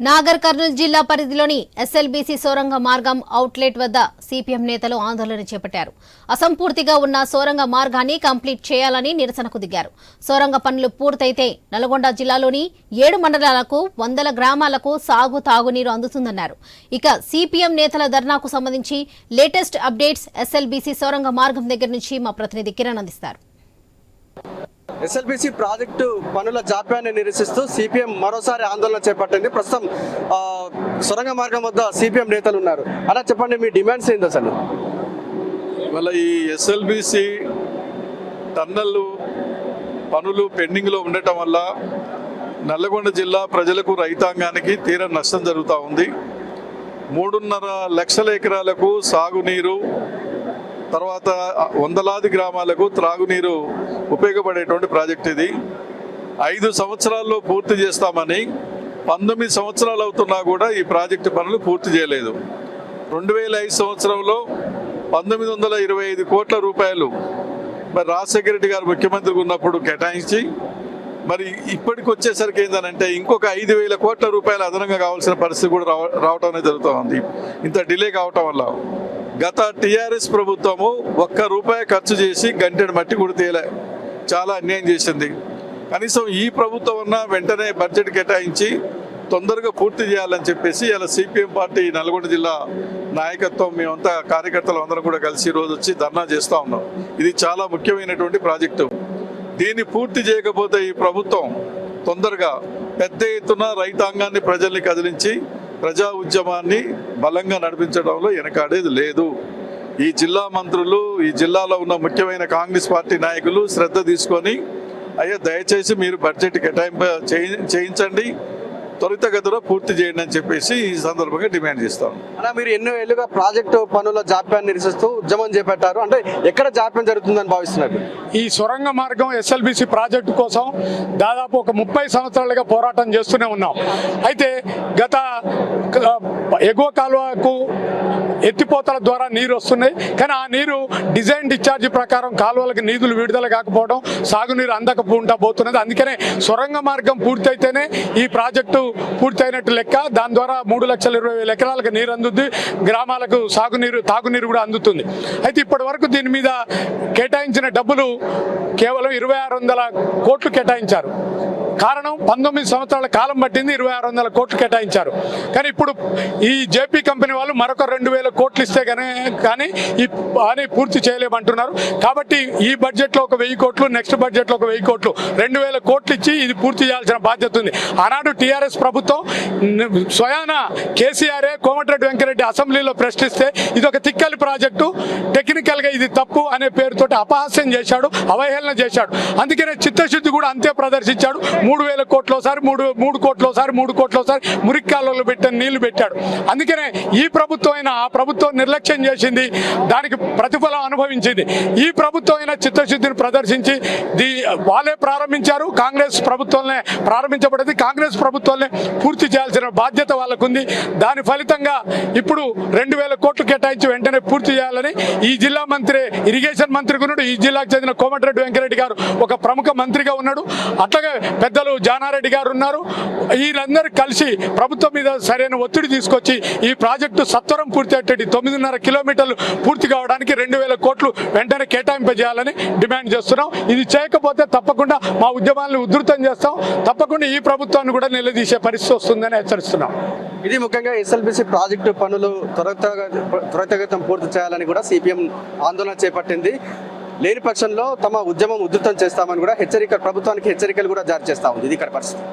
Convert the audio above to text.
నాగర్ కర్నూలు జిల్లా పరిధిలోని ఎస్ఎల్బీసీ సోరంగ మార్గం అవుట్లెట్ వద్ద సిపిఎం నేతలు ఆందోళన చేపట్టారు. అసంపూర్తిగా ఉన్న సోరంగ మార్గాన్ని కంప్లీట్ చేయాలని నిరసనకు దిగారు. సోరంగ పనులు పూర్తయితే నల్గొండ జిల్లాలోని ఏడు మండలాలకు వందల గ్రామాలకు సాగు తాగునీరు అందుతుందన్నారు. ఇక సిపిఎం నేతల ధర్నాకు సంబంధించి లేటెస్ట్ అప్డేట్స్ ఎస్ఎల్బీసీ సోరంగ మార్గం దగ్గర నుంచి మా ప్రతినిధి కిరణ్ అందిస్తారు. ఎస్ఎల్బిసి ప్రాజెక్టు పనుల జాప్యాన్ని నిరసిస్తూ సిపిఎం మరోసారి ఆందోళన చేపట్టింది. ప్రస్తుతం సొరంగ మార్గం వద్ద సిపిఎం నేతలు ఉన్నారు. అలా చెప్పండి మీ డిమాండ్స్ ఏంటి అసలు? ఇవాళ ఈ ఎస్ఎల్బిసి టన్నెల్ పనులు పెండింగ్లో ఉండటం వల్ల నల్లగొండ జిల్లా ప్రజలకు రైతాంగానికి తీర నష్టం జరుగుతూ ఉంది. మూడున్నర లక్షల ఎకరాలకు సాగునీరు తర్వాత వందలాది గ్రామాలకు త్రాగునీరు ఉపయోగపడేటువంటి ప్రాజెక్ట్ ఇది. ఐదు సంవత్సరాల్లో పూర్తి చేస్తామని పంతొమ్మిది సంవత్సరాలు అవుతున్నా కూడా ఈ ప్రాజెక్టు పనులు పూర్తి చేయలేదు. రెండు వేల ఐదు సంవత్సరంలో పంతొమ్మిది వందల ఇరవై ఐదు కోట్ల రూపాయలు మరి రాజశేఖర రెడ్డి గారు ముఖ్యమంత్రికి ఉన్నప్పుడు కేటాయించి మరి ఇప్పటికి వచ్చేసరికి ఏంటంటే ఇంకొక ఐదు వేల కోట్ల రూపాయలు అదనంగా కావాల్సిన పరిస్థితి కూడా రావ రావటం అనేది జరుగుతూ ఉంది ఇంత డిలే కావటం వల్ల గత టీఆర్ఎస్ ప్రభుత్వము ఒక్క రూపాయి ఖర్చు చేసి గంటెడు మట్టి కూడా తేలే. చాలా అన్యాయం చేసింది. కనీసం ఈ ప్రభుత్వం అన్నా వెంటనే బడ్జెట్ కేటాయించి తొందరగా పూర్తి చేయాలని చెప్పేసి ఇలా సిపిఎం పార్టీ నల్గొండ జిల్లా నాయకత్వం మేమంతా కార్యకర్తలు అందరం కూడా కలిసి ఈ రోజు వచ్చి ధర్నా చేస్తూ ఉన్నాం. ఇది చాలా ముఖ్యమైనటువంటి ప్రాజెక్టు. దీన్ని పూర్తి చేయకపోతే ఈ ప్రభుత్వం తొందరగా పెద్ద ఎత్తున రైతాంగాన్ని ప్రజల్ని కదిలించి ప్రజా ఉద్యమాన్ని బలంగా నడిపించడంలో వెనకాడేది లేదు. ఈ జిల్లా మంత్రులు ఈ జిల్లాలో ఉన్న ముఖ్యమైన కాంగ్రెస్ పార్టీ నాయకులు శ్రద్ధ తీసుకొని అయ్యా దయచేసి మీరు బడ్జెట్ కేటాయింప చేయించండి. త్వరితగతిలో పూర్తి చేయండి అని చెప్పేసి ఈ సందర్భంగా డిమాండ్ చేస్తాం. అలా మీరు ఎన్నో ఏళ్ళుగా ప్రాజెక్టు పనుల జాప్యాన్ని నిరసిస్తూ ఉద్యమం చేపట్టారు. అంటే ఎక్కడ జాప్యం జరుగుతుందని భావిస్తున్నారు? ఈ సొరంగ మార్గం ఎస్ఎల్బిసి ప్రాజెక్టు కోసం దాదాపు ఒక ముప్పై సంవత్సరాలుగా పోరాటం చేస్తూనే ఉన్నాం. అయితే గత ఎగువ కాలువకు ఎత్తిపోతల ద్వారా నీరు వస్తున్నాయి. కానీ ఆ నీరు డిజైన్ డిశ్చార్జ్ ప్రకారం కాలువలకు నీళ్ళు విడుదల కాకపోవడం సాగునీరు అందకపోకుండా పోతున్నది. అందుకనే సొరంగ మార్గం పూర్తయితేనే ఈ ప్రాజెక్టు పూర్తయినట్టు లెక్క. దాని ద్వారా మూడు లక్షల ఇరవై వేల ఎకరాలకు నీరు అందుద్ది. గ్రామాలకు సాగునీరు తాగునీరు కూడా అందుతుంది. అయితే ఇప్పటి వరకు దీని మీద కేటాయించిన డబ్బులు కేవలం ఇరవై ఆరు వందల కోట్లు కేటాయించారు. కారణం పంతొమ్మిది సంవత్సరాల కాలం పట్టింది ఇరవై ఆరు వందల కోట్లు కేటాయించారు. కానీ ఇప్పుడు ఈ జేపీ కంపెనీ వాళ్ళు మరొక రెండు వేల కోట్లు ఇస్తే కానీ కానీ ఈ పని పూర్తి చేయలేమంటున్నారు. కాబట్టి ఈ బడ్జెట్లో ఒక వెయ్యి కోట్లు నెక్స్ట్ బడ్జెట్లో ఒక వెయ్యి కోట్లు రెండు వేల కోట్లు ఇచ్చి ఇది పూర్తి చేయాల్సిన బాధ్యత ఉంది. ఆనాడు టీఆర్ఎస్ ప్రభుత్వం స్వయాన కేసీఆర్ఏ కోమటిరెడ్డి వెంకరెడ్డి అసెంబ్లీలో ప్రశ్నిస్తే ఇది ఒక తిక్కలి ప్రాజెక్టు టెక్నికల్గా ఇది తప్పు అనే పేరుతోటి అపహాస్యం చేశాడు అవహేళన చేశాడు. అందుకనే చిత్తశుద్ధి కూడా అంతే ప్రదర్శించాడు. మూడు వేల కోట్లోసారి మూడు మూడు కోట్లోసారి మూడు కోట్లోసారి కాలువలు పెట్టిన నీళ్ళు పెట్టాడు. అందుకనే ఈ ప్రభుత్వం అయినా ఆ ప్రభుత్వం నిర్లక్ష్యం చేసింది దానికి ప్రతిఫలం అనుభవించింది. ఈ ప్రభుత్వం అయినా చిత్తశుద్ధిని ప్రదర్శించి దీ వాళ్ళే ప్రారంభించారు కాంగ్రెస్ ప్రభుత్వంలో ప్రారంభించబడింది. కాంగ్రెస్ ప్రభుత్వాలనే పూర్తి చేయాల్సిన బాధ్యత వాళ్ళకుంది. దాని ఫలితంగా ఇప్పుడు రెండు వేల కోట్లు కేటాయించి వెంటనే పూర్తి చేయాలని ఈ జిల్లా మంత్రి ఇరిగేషన్ మంత్రి ఉన్నాడు. ఈ జిల్లాకు చెందిన కోమటిరెడ్డి వెంకరెడ్డి గారు ఒక ప్రముఖ మంత్రిగా ఉన్నాడు. అట్లాగే పెద్ద పెద్దలు జానారెడ్డి గారు ఉన్నారు. వీళ్ళందరూ కలిసి ప్రభుత్వం మీద సరైన ఒత్తిడి తీసుకొచ్చి ఈ ప్రాజెక్టు సత్వరం పూర్తి తొమ్మిదిన్నర కిలోమీటర్లు పూర్తి కావడానికి రెండు వేల కోట్లు వెంటనే కేటాయింపజేయాలని డిమాండ్ చేస్తున్నాం. ఇది చేయకపోతే తప్పకుండా మా ఉద్యమాలను ఉధృతం చేస్తాం. తప్పకుండా ఈ ప్రభుత్వాన్ని కూడా నిలదీసే పరిస్థితి వస్తుందని హెచ్చరిస్తున్నాం. ఇది ముఖ్యంగా ఎస్ఎల్బిసి ప్రాజెక్టు పనులు త్వరితగ త్వరితగతం పూర్తి చేయాలని కూడా సిపిఎం ఆందోళన చేపట్టింది. లేని పక్షంలో తమ ఉద్యమం ఉధృతం చేస్తామని కూడా హెచ్చరిక ప్రభుత్వానికి హెచ్చరికలు కూడా జారీ చేస్తా ఉంది ఇది ఇక్కడ పరిస్థితి.